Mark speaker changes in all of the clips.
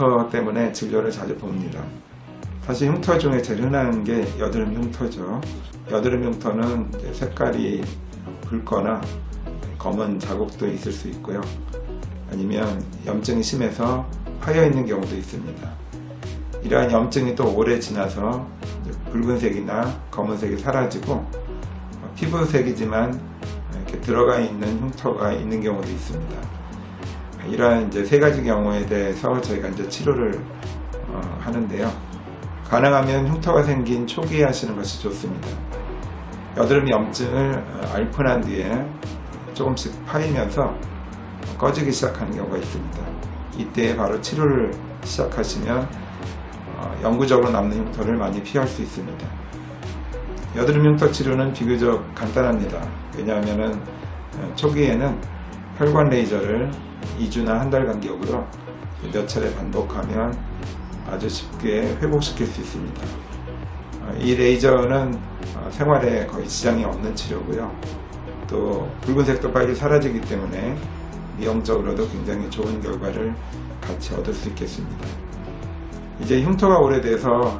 Speaker 1: 흉터 때문에 진료를 자주 봅니다. 사실 흉터 중에 제일 흔한 게 여드름 흉터죠. 여드름 흉터는 색깔이 붉거나 검은 자국도 있을 수 있고요. 아니면 염증이 심해서 파여 있는 경우도 있습니다. 이러한 염증이 또 오래 지나서 붉은색이나 검은색이 사라지고 어, 피부색이지만 이렇게 들어가 있는 흉터가 있는 경우도 있습니다. 이러한 이제 세 가지 경우에 대해서 저희가 이제 치료를 어, 하는데요. 가능하면 흉터가 생긴 초기에 하시는 것이 좋습니다. 여드름 염증을 어, 앓고 난 뒤에 조금씩 파이면서 꺼지기 시작하는 경우가 있습니다. 이때 바로 치료를 시작하시면 어, 영구적으로 남는 흉터를 많이 피할 수 있습니다. 여드름 흉터 치료는 비교적 간단합니다. 왜냐하면 어, 초기에는 혈관 레이저를 2주나 한 달 간격으로 몇 차례 반복하면 아주 쉽게 회복시킬 수 있습니다. 어, 이 레이저는 어, 생활에 거의 지장이 없는 치료고요. 또 붉은색도 빨리 사라지기 때문에 미용적으로도 굉장히 좋은 결과를 같이 얻을 수 있겠습니다. 이제 흉터가 오래돼서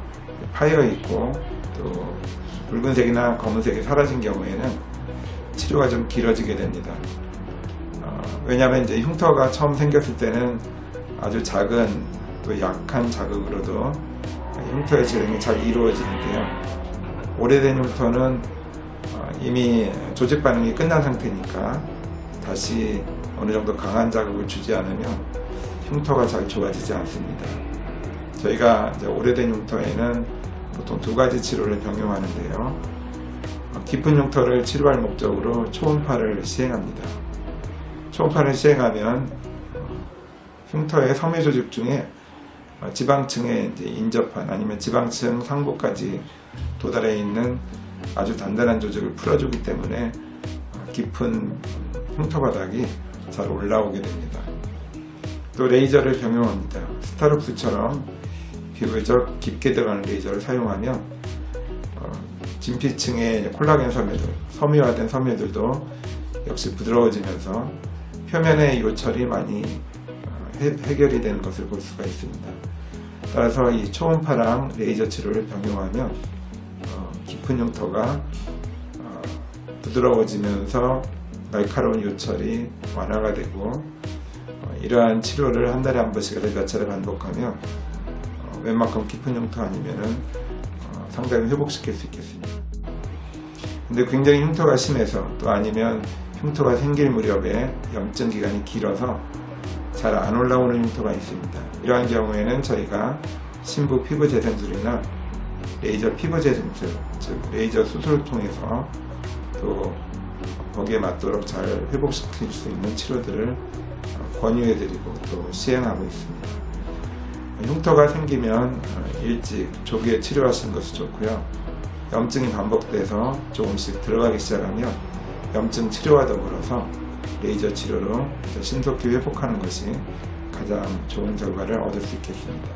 Speaker 1: 파여 있고 또 붉은색이나 검은색이 사라진 경우에는 치료가 좀 길어지게 됩니다. 어, 왜냐하면 이제 흉터가 처음 생겼을 때는 아주 작은 또 약한 자극으로도 흉터의 진행이 잘 이루어지는데요. 오래된 흉터는 어, 이미 조직 반응이 끝난 상태니까 다시 어느 정도 강한 자극을 주지 않으면 흉터가 잘 좋아지지 않습니다. 저희가 오래된 흉터에는 보통 두 가지 치료를 병용하는데요. 어, 깊은 흉터를 치료할 목적으로 초음파를 시행합니다. 초음파를 시행하면 어, 흉터의 섬유 조직 중에 어, 지방층에 인접한 아니면 지방층 상부까지 도달해 있는 아주 단단한 조직을 풀어주기 때문에 어, 깊은 흉터 바닥이 잘 올라오게 됩니다. 또 레이저를 병용합니다. 스타룩스처럼 비교적 깊게 들어가는 레이저를 사용하면 어, 진피층의 콜라겐 섬유들, 섬유화된 섬유들도 역시 부드러워지면서 표면의 요철이 많이 어, 해, 해결이 되는 것을 볼 수가 있습니다. 따라서 이 초음파랑 레이저 치료를 병용하면 어, 깊은 흉터가 어, 부드러워지면서 날카로운 요철이 완화가 되고 어, 이러한 치료를 한 달에 한 번씩 몇 차례 반복하면 어, 웬만큼 깊은 흉터 아니면은 어, 상당히 회복시킬 수 있겠습니다. 근데 굉장히 흉터가 심해서 또 아니면 흉터가 생길 무렵에 염증 기간이 길어서 잘 안 올라오는 흉터가 있습니다. 이러한 경우에는 저희가 신부 피부 재생술이나 레이저 피부 재생술, 즉 레이저 수술을 통해서 또 거기에 맞도록 잘 회복시킬 수 있는 치료들을 권유해드리고 또 시행하고 있습니다. 흉터가 생기면 일찍 조기에 치료하시는 것이 좋고요. 염증이 반복돼서 조금씩 들어가기 시작하면 염증 치료와 더불어서 레이저 치료로 신속히 회복하는 것이 가장 좋은 결과를 얻을 수 있겠습니다.